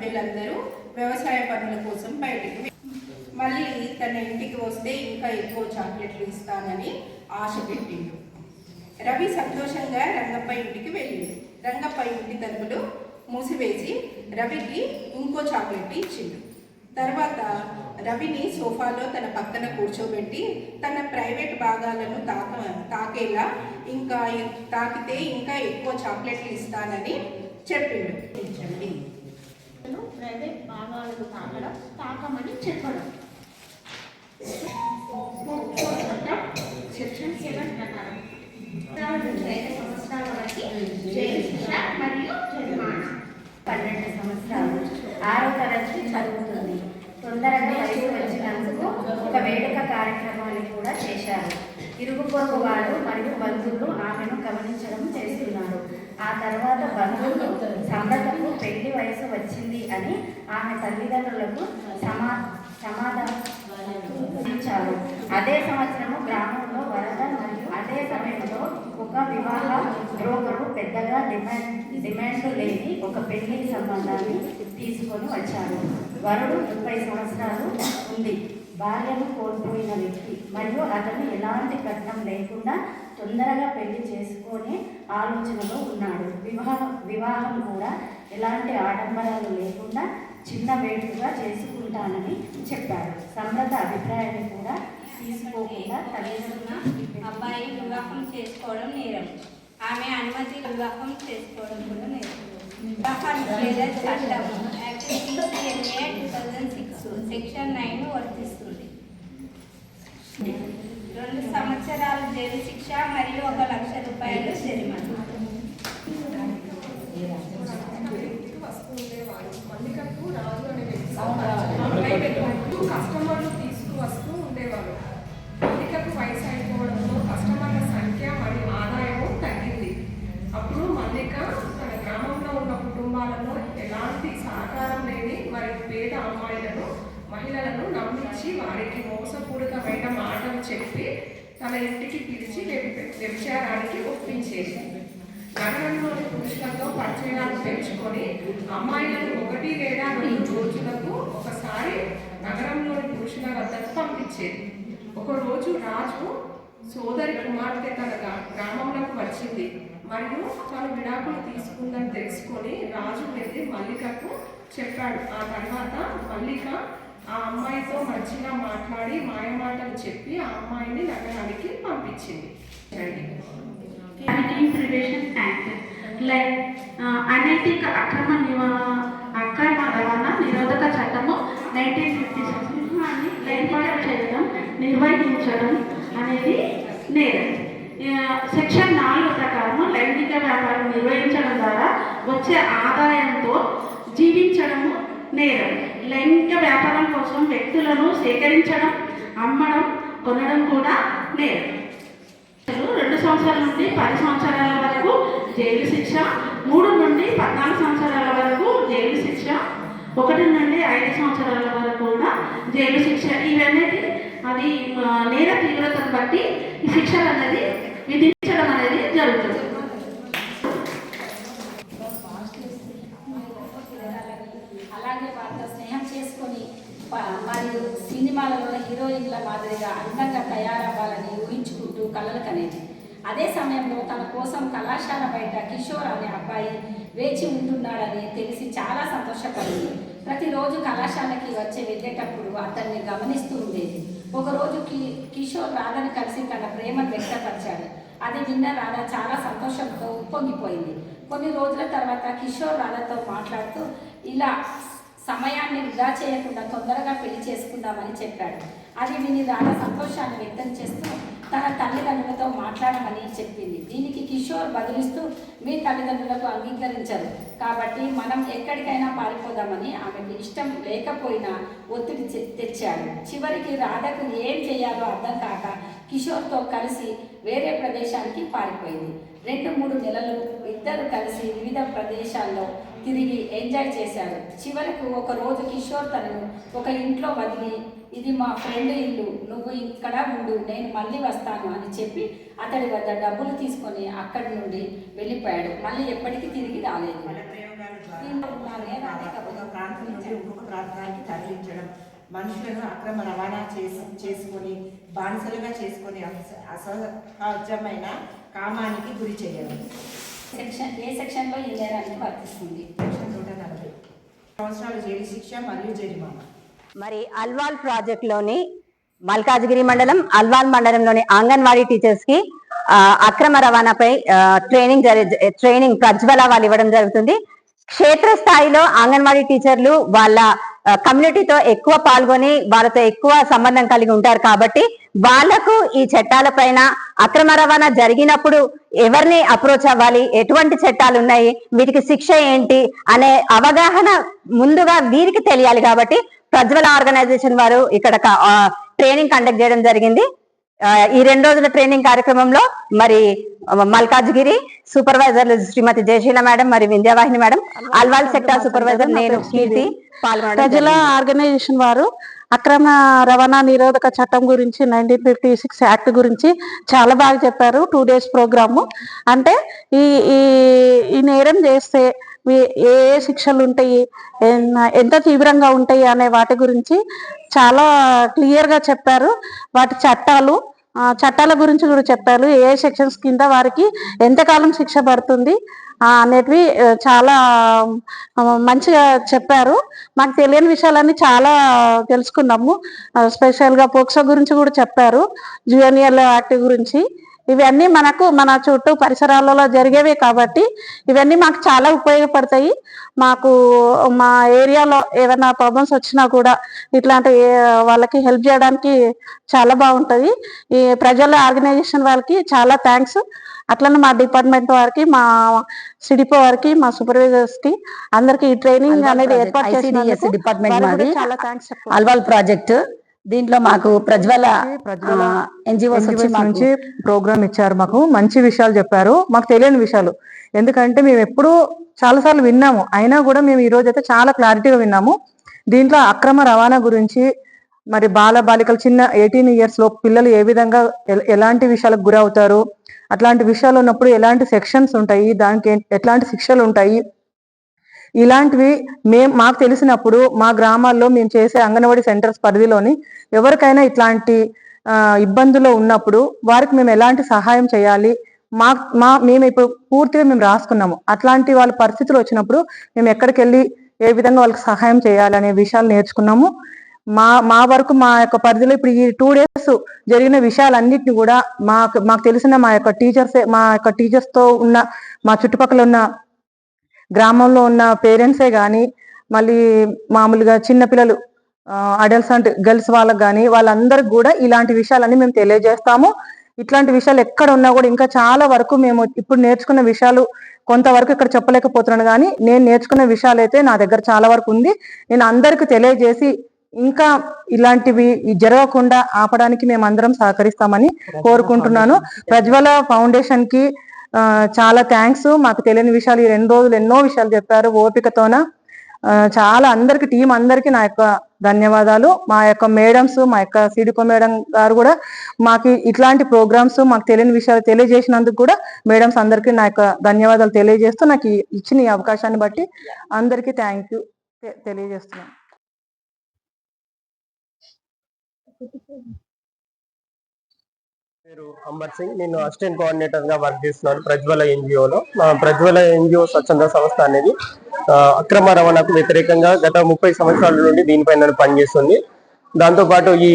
సభ్యులందరూ వ్యవసాయ పనుల కోసం బయటికి మళ్ళీ తన ఇంటికి వస్తే ఇంకా ఎక్కువ చాక్లెట్లు ఇస్తానని ఆశ పెట్టిండు. రవి సంతోషంగా రంగప్ప ఇంటికి వెళ్ళిండు. రంగప్ప ఇంటి తలుపులు మూసివేసి రవికి ఇంకో చాక్లెట్ ఇచ్చిండు. తర్వాత రవిని సోఫాలో తన పక్కన కూర్చోబెట్టి తన ప్రైవేట్ భాగాలను తాక తాకేలా ఇంకా తాకితే ఇంకా ఎక్కువ చాక్లెట్లు ఇస్తానని చెప్పిండు. ఇచ్చండి. ప్రైవేట్ భాగాలను తాకడం తాకమని చెప్పడం. సెక్షన్ సెవెన్ ప్రకారం. ఐదు సంవత్సరాల వరకు జైలు శిక్ష మరియు జరిమానా. పన్నెండు సంవత్సరాలు. ఆరో తరగతి చదువుతుంది. తొందరగా వయసు వచ్చినందుకు ఒక వేడుక కార్యక్రమాన్ని కూడా చేశారు. ఇరుగు పొరుగు వాళ్ళు మరియు బంధువులు ఆమెను గమనించడం చేస్తున్నారు. ఆ తర్వాత బంధువులు సమరతకు పెళ్ళి వయసు వచ్చింది అని ఆమె తల్లిదండ్రులకు సమా సమాధానించారు అదే సంవత్సరము గ్రామంలో వరద మరియు అదే సమయంలో ఒక వివాహ బ్రోకరు పెద్దగా డిమాండ్ డిమాండ్ లేని ఒక పెళ్ళి సంబంధాన్ని తీసుకొని వచ్చారు. వరుడు ముప్పై సంవత్సరాలు ఉంది. భార్యను కోల్పోయిన వ్యక్తి మరియు అతను ఎలాంటి కట్నం లేకుండా తొందరగా పెళ్ళి చేసుకునే ఆలోచనలో ఉన్నాడు. వివాహం వివాహం కూడా ఎలాంటి ఆడంబరాలు లేకుండా చిన్న వేడుకగా చేసుకుంటానని చెప్పాడు. సమ్రత అభిప్రాయాన్ని కూడా తీసుకోకుండా తల్లిదండ్రుల అబ్బాయి వివాహం చేసుకోవడం నేరం. ఆమె అనుమతి వివాహం చేసుకోవడం కూడా నేరం. సిక్స్ సెక్షన్ నైన్ వర్తిస్తుంది రెండు సంవత్సరాలు జైలు శిక్ష మరియు ఒక లక్ష రూపాయలు జరిమానా ఇంటికి వస్తూ ఉండేవాడు మల్లికకు రాజు అనే వ్యక్తి ప్రైవేట్ కస్టమర్లు తీసుకువస్తూ ఉండేవారు మల్లికకు వయసు అయిపోవడంతో కస్టమర్ల సంఖ్య మరియు ఆదాయము తగ్గింది అప్పుడు మల్లిక తన గ్రామంలో ఉన్న కుటుంబాలలో ఎలాంటి సహకారం లేని మరియు పేద అమ్మాయిలను మహిళలను నమ్మించి వారికి మోసపూరితమైన మాటలు చెప్పి తన ఇంటికి పిలిచి వ్యభి- వ్యభిచారానికి ఒప్పించేది నగరంలోని పురుషులతో పరిచయాలు పెంచుకొని అమ్మాయిలను ఒకటి లేదా రెండు రోజులకు ఒకసారి నగరంలోని పురుషుల వద్దకు పంపించేది. ఒకరోజు రాజు సోదరి కుమార్తె తన గ్రామంలోకి వచ్చింది. మరియు తను విడాకులు తీసుకుందని తెలుసుకొని రాజు వెళ్ళి మల్లికకు చెప్పాడు. ఆ తర్వాత మల్లిక ఆ అమ్మాయితో మంచిగా మాట్లాడి మాయమాటలు చెప్పి ఆ అమ్మాయిని నగరానికి పంపించింది. రండి. లైక్ అనైతిక అక్రమ నివా అక్రమ రవాణా నిరోధక చట్టము నైన్టీన్ ఫిఫ్టీ సింహాన్ని ఏర్పాటు చేయడం నిర్వహించడం అనేది నేరం. సెక్షన్ నాలుగు ప్రకారం లైంగిక వ్యాపారం నిర్వహించడం ద్వారా వచ్చే ఆదాయంతో జీవించడము నేరం. లైంగిక వ్యాపారం కోసం వ్యక్తులను సేకరించడం అమ్మడం కొనడం కూడా నేరం. రెండు సంవత్సరాల నుండి పది సంవత్సరాల వరకు జైలు శిక్ష మూడు నుండి పద్నాలుగు సంవత్సరాల వరకు జైలు శిక్ష ఒకటి నుండి ఐదు సంవత్సరాల వరకు కూడా జైలు శిక్ష. ఇవన్నీ అది నేర తీవ్రతను బట్టి ఈ శిక్షలు అనేది విధించడం అనేది జరుగుతుంది. అలాగే వాళ్ళతో స్నేహం చేసుకొని మరియు సినిమాలలో హీరోయిన్ల మాదిరిగా అందంగా తయారవ్వాలని ఊహించుకుంటూ కలలు కనేది. అదే సమయంలో తన కోసం కళాశాల బయట కిషోర్ అనే అబ్బాయి వేచి ఉంటున్నాడని తెలిసి చాలా సంతోషపడింది. ప్రతిరోజు కళాశాలకి వచ్చి వెళ్ళేటప్పుడు అతన్ని గమనిస్తూ ఉండేది. ఒకరోజు కి కిషోర్ రాధని కలిసి తన ప్రేమను వ్యక్తపరిచాడు. అది విన్న రాధ చాలా సంతోషంతో ఉప్పొంగిపోయింది. కొన్ని రోజుల తర్వాత కిషోర్ రాధతో మాట్లాడుతూ ఇలా సమయాన్ని వృధా చేయకుండా తొందరగా పెళ్ళి చేసుకుందామని చెప్పాడు. అది విని రాధ సంతోషాన్ని వ్యక్తం చేస్తూ తన తల్లిదండ్రులతో మాట్లాడమని చెప్పింది. దీనికి కిషోర్ బదిలిస్తూ మీ తల్లిదండ్రులకు అంగీకరించరు. కాబట్టి మనం ఎక్కడికైనా పారిపోదామని ఆమెకు ఇష్టం లేకపోయినా ఒత్తిడి తెచ్చాడు చివరికి రాధకు ఏం చేయాలో అర్థం కాక కిషోర్తో కలిసి వేరే ప్రదేశానికి పారిపోయింది. రెండు మూడు నెలలు ఇద్దరు కలిసి వివిధ ప్రదేశాల్లో తిరిగి ఎంజాయ్ చేశారు. చివరకు ఒక రోజు కిషోర్ తనను ఒక ఇంట్లో వదిలి ఇది మా ఫ్రెండ్ ఇల్లు నువ్వు ఇక్కడ ఉండు నేను మళ్ళీ వస్తాను అని చెప్పి అతడి వద్ద డబ్బులు తీసుకొని అక్కడి నుండి వెళ్ళిపోయాడు. మళ్ళీ ఎప్పటికీ తిరిగి రాలేదు. ఏ ప్రాంతానికి తరలించడం మనుషులను అక్రమ రవాణా చేసి చేసుకొని బానిసలుగా చేసుకొని అస- అసహజమైన కామానికి గురి చేయడం. సెక్షన్ ఏ సెక్షన్లో ఈ నేరానికి వర్తిస్తుంది? సెక్షన్ నూట నలభై. సంవత్సరాలు జైలు శిక్ష మరియు జరిమానా. మరి అల్వాల్ ప్రాజెక్ట్లోని మల్కాజ్గిరి మండలం అల్వాల్ మండలంలోని అంగన్వాడీ టీచర్స్కి అక్రమ రవాణాపై ట్రైనింగ్ జరి ట్రైనింగ్ ప్రజ్వల వాళ్ళు ఇవ్వడం జరుగుతుంది. క్షేత్ర స్థాయిలో అంగన్వాడీ టీచర్లు వాళ్ళ కమ్యూనిటీతో ఎక్కువ పాల్గొని వాళ్ళతో ఎక్కువ సంబంధం కలిగి ఉంటారు కాబట్టి వాళ్ళకు ఈ చట్టాల పైన అక్రమ రవాణా జరిగినప్పుడు ఎవరిని అప్రోచ్ అవ్వాలి? ఎటువంటి చట్టాలు ఉన్నాయి? వీటికి శిక్ష ఏంటి? అనే అవగాహన ముందుగా వీరికి తెలియాలి కాబట్టి ప్రజ్వల ఆర్గనైజేషన్ వారు ఇక్కడ ట్రైనింగ్ కండక్ట్ చేయడం జరిగింది. ఈ రెండు రోజుల ట్రైనింగ్ కార్యక్రమంలో మరి మల్కాజ్గిరి సూపర్వైజర్ శ్రీమతి జయశీల మేడం మరి Vindhyavahini madam Alwal sector supervisor నేను కీర్తి ప్రజల. ఆర్గనైజేషన్ వారు అక్రమ రవాణా నిరోధక చట్టం గురించి నైన్టీన్ ఫిఫ్టీ సిక్స్ యాక్ట్ గురించి చాలా బాగా చెప్పారు. Two days programme. అంటే ఈ ఈ నేరం చేస్తే ఏ ఏ శిక్షలు ఉంటాయి ఎంత తీవ్రంగా ఉంటాయి అనే వాటి గురించి చాలా క్లియర్గా చెప్పారు. వాటి చట్టాలు చట్టాల గురించి కూడా చెప్పారు. ఏ సెక్షన్స్ కింద వారికి ఎంతకాలం శిక్ష పడుతుంది అనేటివి చాలా మంచిగా చెప్పారు. మాకు తెలియని విషయాలన్నీ చాలా తెలుసుకున్నాము. స్పెషల్గా పోక్సో గురించి కూడా చెప్పారు. జూనియర్ యాక్ట్ గురించి. ఇవన్నీ మనకు మన చుట్టూ పరిసరాలలో జరిగేవే కాబట్టి ఇవన్నీ మాకు చాలా ఉపయోగపడతాయి. మాకు మా ఏరియాలో ఏమైనా ప్రాబ్లమ్స్ వచ్చినా కూడా ఇట్లాంటి వాళ్ళకి హెల్ప్ చేయడానికి చాలా బాగుంటది. ఈ ప్రజల ఆర్గనైజేషన్ వాళ్ళకి చాలా థ్యాంక్స్ అట్లనే మా డిపార్ట్మెంట్ వారికి మా సిడిపో వారికి మా సూపర్వైజర్స్కి అందరికి ఈ ట్రైనింగ్ అనేది ఏర్పాటు డిపార్ట్మెంట్. చాలా థ్యాంక్స్ అల్వాల్ ప్రాజెక్ట్ దీంట్లో మాకు ప్రజ్వల ఎన్జిఓస్ నుంచి ప్రోగ్రామ్ ఇచ్చారు మాకు. మంచి విషయాలు చెప్పారు. మాకు తెలియని విషయాలు. ఎందుకంటే మేము ఎప్పుడూ చాలా సార్లు విన్నాము. అయినా కూడా మేము ఈ రోజు అయితే చాలా క్లారిటీగా విన్నాము. దీంట్లో అక్రమ రవాణా గురించి మరి బాల బాలికలు చిన్న ఎయిటీన్ ఇయర్స్లో పిల్లలు ఏ విధంగా ఎల- ఎలాంటి విషయాలకు గురవుతారు? అట్లాంటి విషయాలు ఉన్నప్పుడు ఎలాంటి సెక్షన్స్ ఉంటాయి? దానికి ఎట్లాంటి శిక్షలు ఉంటాయి? ఇలాంటివి మేము మాకు తెలిసినప్పుడు మా గ్రామాల్లో మేము చేసే అంగన్వాడీ సెంటర్స్ పరిధిలోని ఎవరికైనా ఇట్లాంటి ఇబ్బందులు ఉన్నప్పుడు వారికి మేము ఎలాంటి సహాయం చేయాలి? మా మా మేము ఇప్పుడు పూర్తిగా మేము రాసుకున్నాము. అట్లాంటి వాళ్ళ పరిస్థితులు వచ్చినప్పుడు మేము ఎక్కడికి వెళ్ళి ఏ విధంగా వాళ్ళకి సహాయం చేయాలి అనే విషయాలు నేర్చుకున్నాము. మా మా వరకు మా యొక్క పరిధిలో ఇప్పుడు ఈ టూ డేస్ జరిగిన విషయాలన్నిటిని కూడా మాకు మాకు తెలిసిన మా యొక్క టీచర్స్ మా యొక్క టీచర్స్తో ఉన్న మా చుట్టుపక్కల ఉన్న గ్రామంలో ఉన్న పేరెంట్సే కానీ మళ్ళీ మామూలుగా చిన్నపిల్లలు అడల్సెంట్ గర్ల్స్ వాళ్ళకి కానీ వాళ్ళందరికి కూడా ఇలాంటి విషయాలన్నీ మేము తెలియజేస్తాము. ఇట్లాంటి విషయాలు ఎక్కడ ఉన్నా కూడా ఇంకా చాలా వరకు మేము ఇప్పుడు నేర్చుకున్న విషయాలు కొంతవరకు ఇక్కడ చెప్పలేకపోతున్నాను కానీ నేను నేర్చుకున్న విషయాలు అయితే నా దగ్గర చాలా వరకు ఉంది. నేను అందరికి తెలియజేసి ఇంకా ఇలాంటివి జరగకుండా ఆపడానికి మేము అందరం సహకరిస్తామని కోరుకుంటున్నాను. ప్రజ్వల ఫౌండేషన్కి చాలా థ్యాంక్స్ మాకు తెలియని విషయాలు ఈ రెండు రోజులు ఎన్నో విషయాలు చెప్పారు. ఓపికతోన? చాలా అందరికి టీం అందరికి నా యొక్క ధన్యవాదాలు. మా యొక్క మేడమ్స్ మా యొక్క సిడిపో మేడం గారు కూడా మాకు ఇట్లాంటి ప్రోగ్రామ్స్ మాకు తెలియని విషయాలు తెలియజేసినందుకు కూడా మేడమ్స్ అందరికీ నా యొక్క ధన్యవాదాలు తెలియజేస్తూ నాకు ఇచ్చిన ఈ అవకాశాన్ని బట్టి అందరికీ థ్యాంక్ యూ తెలియజేస్తున్నాను. పేరు అంబర్ సింగ్. నేను అసిస్టెంట్ కోఆర్డినేటర్గా వర్క్ చేస్తున్నాను ప్రజ్వల ఎన్జిఓలో. ప్రజ్వల ఎన్జిఓ స్వచ్ఛంద సంస్థ అనేది అక్రమ రవాణాకు వ్యతిరేకంగా గత ముప్పై సంవత్సరాల నుండి దీనిపైన పనిచేస్తుంది. దాంతో పాటు ఈ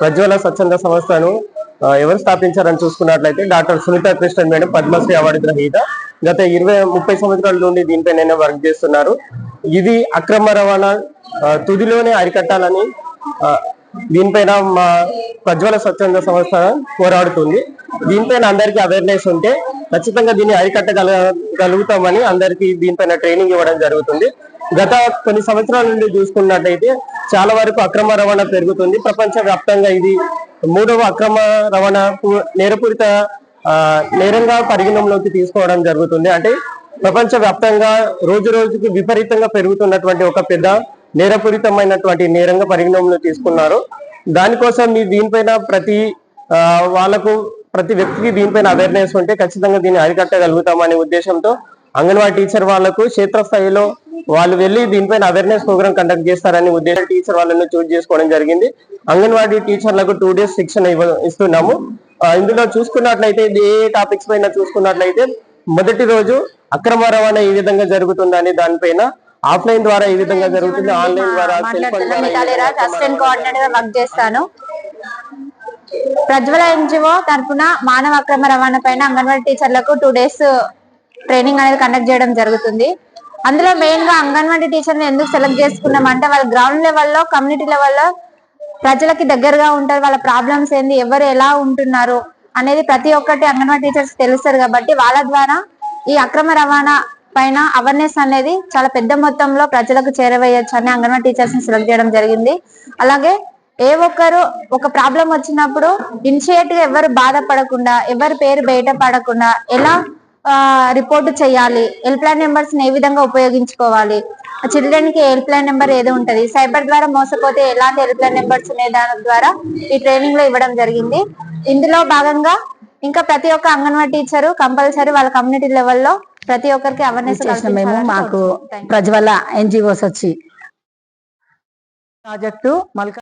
ప్రజ్వల స్వచ్ఛంద సంస్థను ఎవరు స్థాపించారని చూసుకున్నట్లయితే doctor Sunitha Krishnan madam Padmashri award గ్రహీత. గత ఇరవై ముప్పై సంవత్సరాల నుండి దీనిపైన వర్క్ చేస్తున్నారు. ఇది అక్రమ రవాణా తుదిలోనే అరికట్టాలని దీనిపైన మా ప్రజ్వల స్వచ్ఛంద సంస్థ పోరాడుతుంది. దీనిపైన అందరికీ అవేర్నెస్ ఉంటే ఖచ్చితంగా దీన్ని అరికట్టగలగలుగుతామని అందరికీ దీనిపైన ట్రైనింగ్ ఇవ్వడం జరుగుతుంది. గత కొన్ని సంవత్సరాల నుండి చూసుకున్నట్టయితే చాలా వరకు అక్రమ రవాణా పెరుగుతుంది. ప్రపంచ వ్యాప్తంగా ఇది మూడవ అక్రమ రవాణా నేరపూరిత నేరంగా పరిగణంలోకి తీసుకోవడం జరుగుతుంది. అంటే ప్రపంచ వ్యాప్తంగా రోజు రోజుకి విపరీతంగా పెరుగుతున్నటువంటి ఒక పెద్ద నేరపూరితమైనటువంటి నేరంగా పరిగణంలో తీసుకున్నారు. దానికోసం మీ దీనిపైన ప్రతి ఆ, వాళ్ళకు ప్రతి వ్యక్తికి దీనిపైన అవేర్నెస్ ఉంటే ఖచ్చితంగా దీన్ని అరికట్టగలుగుతామనే ఉద్దేశంతో అంగన్వాడీ టీచర్ వాళ్ళకు క్షేత్రస్థాయిలో వాళ్ళు వెళ్ళి దీనిపైన అవేర్నెస్ ప్రోగ్రామ్ కండక్ట్ చేస్తారని ఉద్దేశం టీచర్ వాళ్ళని చూజ్ చేసుకోవడం జరిగింది. అంగన్వాడీ టీచర్లకు టూ డేస్ శిక్షణ ఇవ్వ ఇస్తున్నాము. ఇందులో చూసుకున్నట్లయితే ఏ టాపిక్స్ పైన చూసుకున్నట్లయితే మొదటి రోజు అక్రమ రవాణా ఏ విధంగా జరుగుతుందని దానిపైన ఆఫ్లైన్ ద్వారా ఏ విధంగా జరుగుతుంది. ఆన్లైన్ ద్వారా అసిస్టెంట్ కోఆర్డినేటర్గా వర్క్ చేస్తాను. ప్రజ్వల ఎన్జిఓ తరఫున మానవ అక్రమ రవాణా పైన అంగన్వాడీ టీచర్లకు టూ డేస్ ట్రైనింగ్ అనేది కండక్ట్ చేయడం జరుగుతుంది. అందులో మెయిన్గా అంగన్వాడీ టీచర్ని ఎందుకు సెలెక్ట్ చేసుకున్నాం అంటే వాళ్ళ గ్రౌండ్ లెవెల్లో కమ్యూనిటీ లెవెల్లో ప్రజలకి దగ్గరగా ఉంటారు. వాళ్ళ ప్రాబ్లమ్స్ ఏంది? ఎవరు ఎలా ఉంటున్నారు? అనేది ప్రతి ఒక్కటి అంగన్వాడీ టీచర్స్ తెలుస్తారు కాబట్టి వాళ్ళ ద్వారా ఈ అక్రమ రవాణా పైన అవేర్నెస్ అనేది చాలా పెద్ద మొత్తంలో ప్రజలకు చేరవేయచ్చు అని అంగన్వాడీ టీచర్స్ని సెలెక్ట్ చేయడం జరిగింది. అలాగే ఏ ఒక్కరు ఒక ప్రాబ్లం వచ్చినప్పుడు ఇనిషియేట్గా ఎవరు బాధపడకుండా ఎవరి పేరు బయట పడకుండా ఎలా రిపోర్ట్ చేయాలి హెల్ప్ లైన్ నెంబర్స్ ఏ విధంగా ఉపయోగించుకోవాలి చిల్డ్రన్కి హెల్ప్ లైన్ నెంబర్ ఏదో ఉంటది సైబర్ ద్వారా మోసపోతే ఎలాంటి హెల్ప్ లైన్ నెంబర్స్ అనే దాని ద్వారా ఈ ట్రైనింగ్లో ఇవ్వడం జరిగింది. ఇందులో భాగంగా ఇంకా ప్రతి ఒక్క అంగన్వాడీ టీచర్ కంపల్సరీ వాళ్ళ కమ్యూనిటీ లెవెల్లో ప్రతి ఒక్కరికి అవేర్నెస్ చేసిన మేము మాకు ప్రజ్వల ఎన్జిఓస్ వచ్చి. ప్రాజెక్టు మల్కా